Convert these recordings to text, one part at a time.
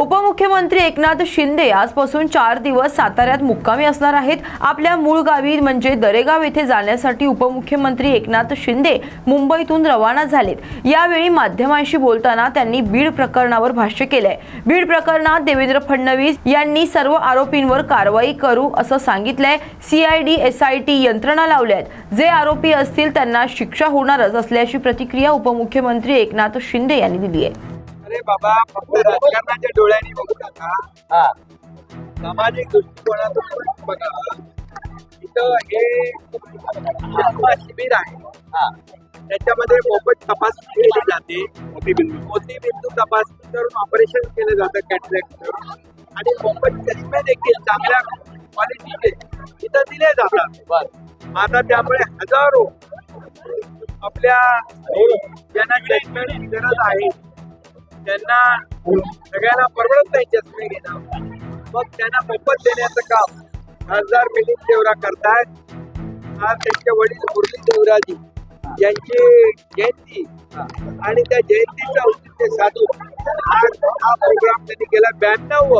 उपमुख्यमंत्री एकनाथ शिंदे आजपासून चार दिवस साताऱ्यात मुक्कामी असणार आहेत. आपल्या मूळ गावी म्हणजे दरेगाव येथे जाण्यासाठी उपमुख्यमंत्री एकनाथ शिंदे मुंबईतून रवाना झालेत. यावेळी माध्यमांशी बोलताना त्यांनी बीड प्रकरणावर भाष्य केलंय. बीड प्रकरणात देवेंद्र फडणवीस यांनी सर्व आरोपींवर कारवाई करू असं सांगितलंय. सीआयडी एसआयटी यंत्रणा लावल्यात. जे आरोपी असतील त्यांना शिक्षा होणारच असल्याची प्रतिक्रिया उपमुख्यमंत्री एकनाथ शिंदे यांनी दिली आहे अरे बाबा फक्त राजकारणाच्या डोळ्यांनी बघू नका. सामाजिक दृष्टिकोनातून बघा. इथं हे शिबिर आहे. त्याच्यामध्ये मोफत तपासणी केली जाते. मोतीबिंदू. तपासणी करून ऑपरेशन केलं जातं कॅटरॅक्ट आणि मोफत चष्मे देखील चांगल्या क्वालिटीचे इथं दिले जातात. आता त्यामुळे हजारो आपल्या ज्यांना ट्रीटमेंटची गरज आहे त्यांना सगळ्यांना परवडत नाही चष्मे घेणं. मग त्यांना मोफत देण्याचं काम खासदार मिलिंद देवरा करतायत. आज त्यांचे वडील मुरली देवराजी यांची जयंती. आणि त्या जयंतीचं औचित्य साधून आज हा प्रोग्राम त्यांनी केला. ब्याण्णव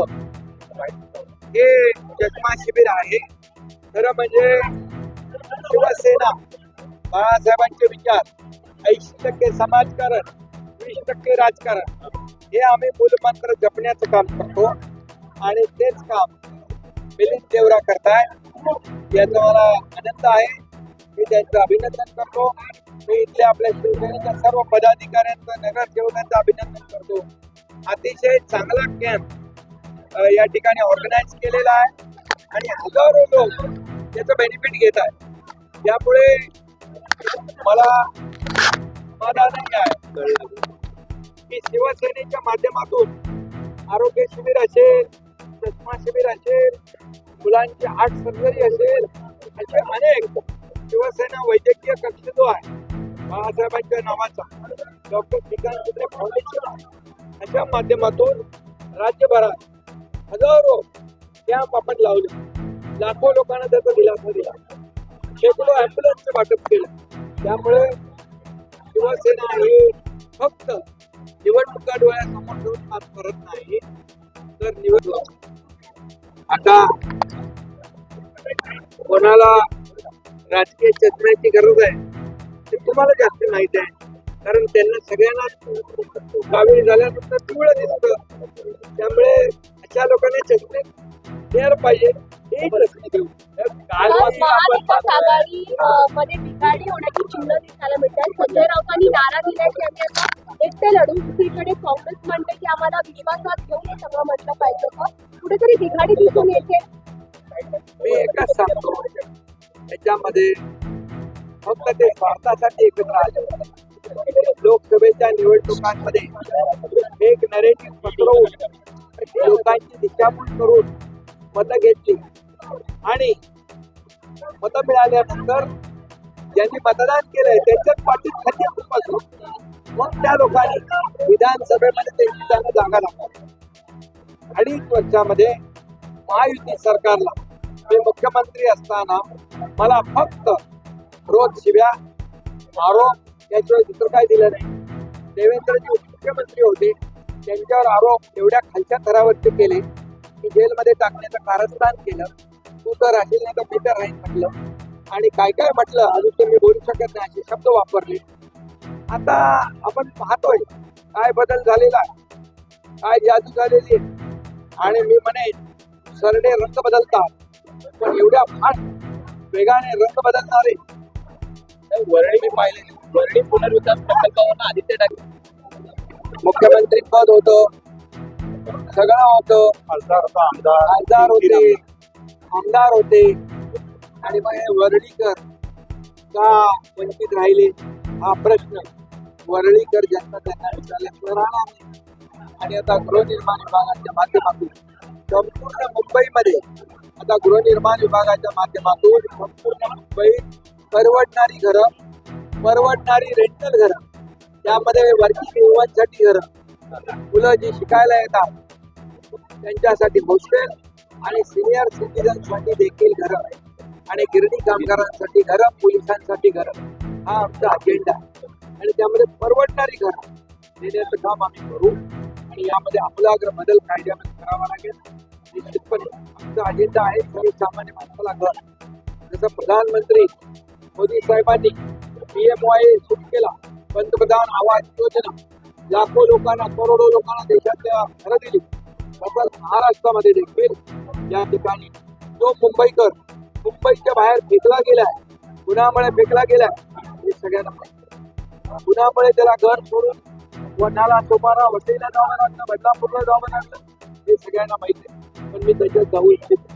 हे चष्मा शिबिर आहे. खरं म्हणजे शिवसेना बाळासाहेबांचे विचार ऐंशी टक्के समाजकारण ऐंशी टक्के राजकारण. हे आम्ही मूलमंत्र जपण्याचं काम करतो आणि तेच काम मिलिंद देवरा करताय. याचा मला आनंद आहे. मी त्यांचं अभिनंदन करतो. मी इथल्या आपल्या शिवसेनेच्या सर्व पदाधिकाऱ्यांचं नगरसेवकांचं अभिनंदन करतो. अतिशय चांगला कॅम्प या ठिकाणी ऑर्गनाईज केलेला आहे. आणि हजारो लोक त्याचं बेनिफिट घेत आहेत. यामुळे मला समाधानही आहे की शिवसेनेच्या माध्यमातून आरोग्य शिबिर असेल चष्मा शिबिर असेल मुलांची आठ सर्जरी असेल असे अनेक शिवसेना वैद्यकीय कक्ष जो आहे बाळासाहेबांच्या नावाचा डॉक्टर श्रीकांत शिंदे फाउंडेशन अशा माध्यमातून राज्यभरात हजारो कॅम्प आपण लावले. लाखो लोकांना त्याचा दिलासा दिला. शेकडो ॲम्ब्युलन्सचं वाटप केलं. त्यामुळे शिवसेना ही फक्त निवडणुका डोळ्यासमोर ठेवून काम करत नाही तर निवडणूक. आता कोणाला राजकीय चष्म्याची गरज आहे ते तुम्हाला जास्त माहीत आहे कारण त्यांना सगळ्यांना गावी झाल्यानंतर पिवळं दिसतं. त्यामुळे अशा लोकांना चष्मे द्यायला पाहिजे हे प्रश्न घेऊ. मध्ये बिघाडी होण्याची चिन्ह दिसायला मिळतात. संजय राऊतांनी नारा दिलाय की आम्ही आता एकटे लढून दुसरीकडे काँग्रेस म्हणते की आम्हाला विश्वासात घेऊन हे सगळं म्हटलं पाहिजे होतं. कुठेतरी बिघाडी दिसून येते. मी एकच सांगतो. त्याच्यामध्ये फक्त ते स्वार्थासाठी एकत्र आले लोकसभेच्या निवडणुकांमध्ये एक नरेटिव्ह पसरवून लोकांची दिशाभूल करून मतं घेतली. आणि मतं मिळाल्यानंतर ज्यांनी मतदान केलंय त्यांच्याच पाठीत खंडी बसून मग त्या लोकांनी विधानसभेमध्ये त्यांची त्यांना जागा लागली अडीच वर्षामध्ये महायुती सरकारला मी मुख्यमंत्री असताना मला फक्त रोज शिव्या आरोप याशिवाय दुसरं काय दिलं नाही. देवेंद्रजी मुख्यमंत्री होते. त्यांच्यावर आरोप एवढ्या खालच्या थरावरती केले की जेलमध्ये टाकण्याचं कारस्थान केलं. तू तर राहील नाही तर मी तर राहील म्हटलं. आणि काय काय म्हटलं अजून तर मी बोलू शकत नाही असे शब्द वापरले. आता आपण पाहतोय काय बदल झालेला काय जादू झालेली आणि मी म्हणेन सरडे रंग बदलतात पण एवढ्या फास्ट वेगाने रंग बदलणारे. वरळी मी पाहिले नाही. वरळी पुनर्विकास प्रकल्पावर आदित्य ठाकरे मुख्यमंत्री पद होतं सगळं होतं. खासदार होता आमदार. खासदार होते आमदार होते. आणि मग हे वरळीकर. का वंचित राहिले? हा प्रश्न. वरळीकर ज्यांना त्यांना विचारल्याशिवाय राहणार नाही. आणि आता गृहनिर्माण विभागाच्या माध्यमातून संपूर्ण मुंबईमध्ये आता गृहनिर्माण विभागाच्या माध्यमातून संपूर्ण मुंबईत परवडणारी घरं परवडणारी रेंटल घरं त्यामध्ये वर्किंग युवांसाठी घरं मुलं जी शिकायला येतात त्यांच्यासाठी हॉस्टेल आणि सिनियर सिटीजनसाठी देखील घरं आणि गिरणी कामगारांसाठी घरं पोलिसांसाठी घरं. हा आमचा अजेंडा आहे आणि त्यामध्ये परवडणारी घरं. देण्याचं काम आम्ही करू. आणि यामध्ये आमूलाग्र बदल कायद्यामध्ये करावा लागेल निश्चितपणे आमचा अजेंडा आहे. सर्वसामान्य माणसाला घर जसं प्रधानमंत्री मोदी साहेबांनी पीएम वाय सुरू केला. पंतप्रधान आवाज योजना. लाखो लोकांना करोडो लोकांना देशातल्या घरं दिली. तसंच महाराष्ट्रामध्ये देखील या ठिकाणी जो मुंबईकर मुंबईच्या बाहेर फेकला गेलाय. गुन्ह्यामुळे फेकला गेलाय. हे सगळ्यांना माहिती आहे. त्याला घर सोडून वनाला सोपारा वसईला जावं लागलं बदलापूरला जावं लागलं हे सगळ्यांना माहिती आहे. पण मी त्याच्यात जाऊ इच्छित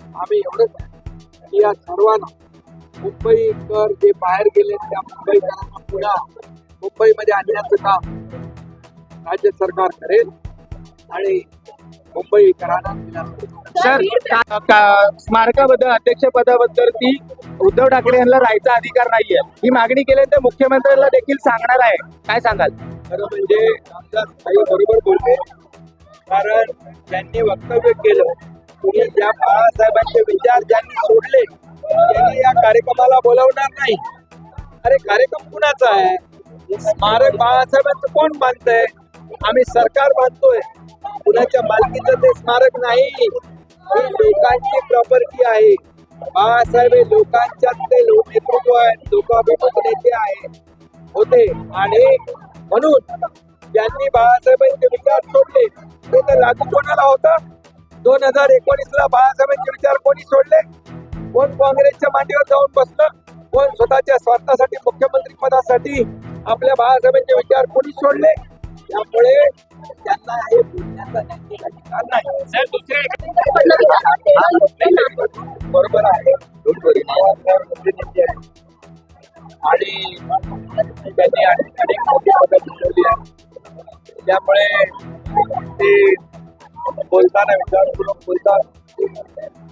आम्ही एवढंच आहे. की या सर्वांना मुंबईकर जे बाहेर गेले त्या मुंबईकरांना पुन्हा मुंबईमध्ये आणण्याचं काम राज्य सरकार करेल. आणि मुंबईकरांना दिला सर स्मारकाबद्दल अध्यक्षपदाबद्दल ती उद्धव ठाकरे यांना राहायचा अधिकार नाहीये. ही मागणी केल्यानंतर मुख्यमंत्र्यांना देखील सांगणार आहे. काय सांगाल? खरं म्हणजे बरोबर बोलते कारण त्यांनी वक्तव्य केलं. तुम्ही ज्या बाळासाहेबांचे विचार ज्यांनी सोडले त्यांनी या कार्यक्रमाला बोलवणार नाही. अरे कार्यक्रम कुणाचा आहे? स्मारक बाळासाहेबांचं कोण बांधतंय? आम्ही सरकार बांधतोय. कुणाच्या मालकीचं ते स्मारक नाही. ही लोकांची प्रॉपर्टी आहे. बाळासाहेब हे लोकांच्यात ते लोक नेतृत्व आहेत लोकाभिमुख नेते आहे. होते. आणि म्हणून ज्यांनी बाळासाहेबांचे विचार सोडले. ते तर लागू कोणाला होता? दोन हजार एकोणीस ला बाळासाहेबांचे विचार कोणी सोडले? कोण काँग्रेसच्या मांडीवर जाऊन बसलं? कोण स्वतःच्या स्वार्थासाठी मुख्यमंत्री पदासाठी आपल्या बाळासाहेबांचे विचार कोणी सोडले? त्यामुळे बरोबर आहे आणि त्यांनी अनेक मोठी मिळवली त्यामुळे ते बोलताना विचारपूर्वक बोलतात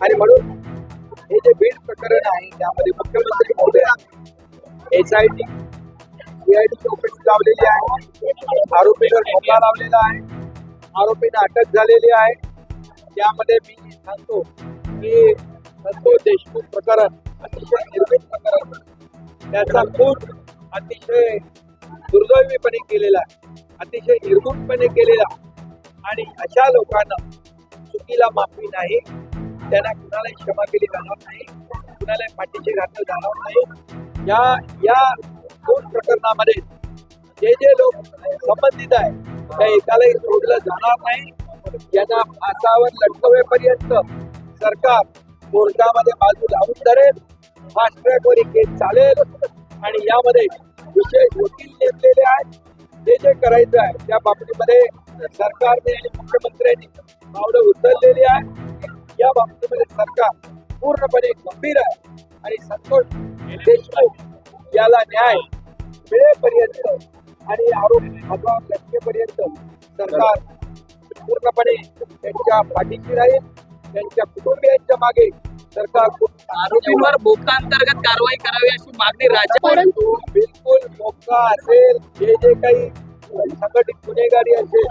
आणि म्हणून हे जे बीड प्रकरण आहे त्यामध्ये मुख्यमंत्री महोदय एस आय टी सीआयडी चौकशी लावलेली आहे. आरोपीवर मोका लावलेला आहे. आरोपींना अटक झालेली आहे. त्यामध्ये मी सांगतो की संतोष देशमुख प्रकरण अतिशय निर्मित प्रकरण. त्याचा खून अतिशय दुर्दैवीपणे केलेला आहे. अतिशय निर्गुणपणे केलेला आणि अशा लोकांना चुकीला माफी नाही. त्यांना कुणालाही क्षमा केली जाणार नाही. कुणालाही पाठीशी घातलं जाणार नाही. या या दोन प्रकरणामध्ये जे जे लोक संबंधित आहे त्या एकालाही सोडलं जाणार नाही. यांना फासावर लटकवेपर्यंत सरकार कोर्टामध्ये बाजू लावून धरेल. फास्ट ट्रॅकवर ही केस चालेल. आणि यामध्ये विशेष वकील नेमलेले आहेत. जे जे करायचं आहे त्या बाबतीमध्ये सरकारने आणि मुख्यमंत्र्यांनी पावलं उचललेली आहे या बाबतीमध्ये सरकार पूर्णपणे गंभीर आहे. आणि संतोष देशमुख याला न्याय मिळेपर्यंत आणि आरोप लटकेपर्यंत सरकार पूर्णपणे त्यांच्या पाठीशी राहील त्यांच्या कुटुंबियांच्या मागे सरकार आरोपींवर मोका अंतर्गत कारवाई करावी अशी मागणी राज्य परंतु बिलकुल मोका असेल जे जे काही संघटित गुन्हेगारी असेल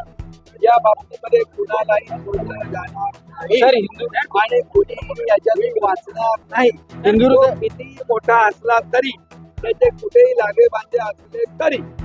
या बाबतीमध्ये कुणालाही सोडलं जाणार हिंदू आणि कुणीही याच्यातून वाचणार नाही. हिंदुर्ग- तो कितीही मोठा असला तरी कुठेही लागे बांधे असले तरी.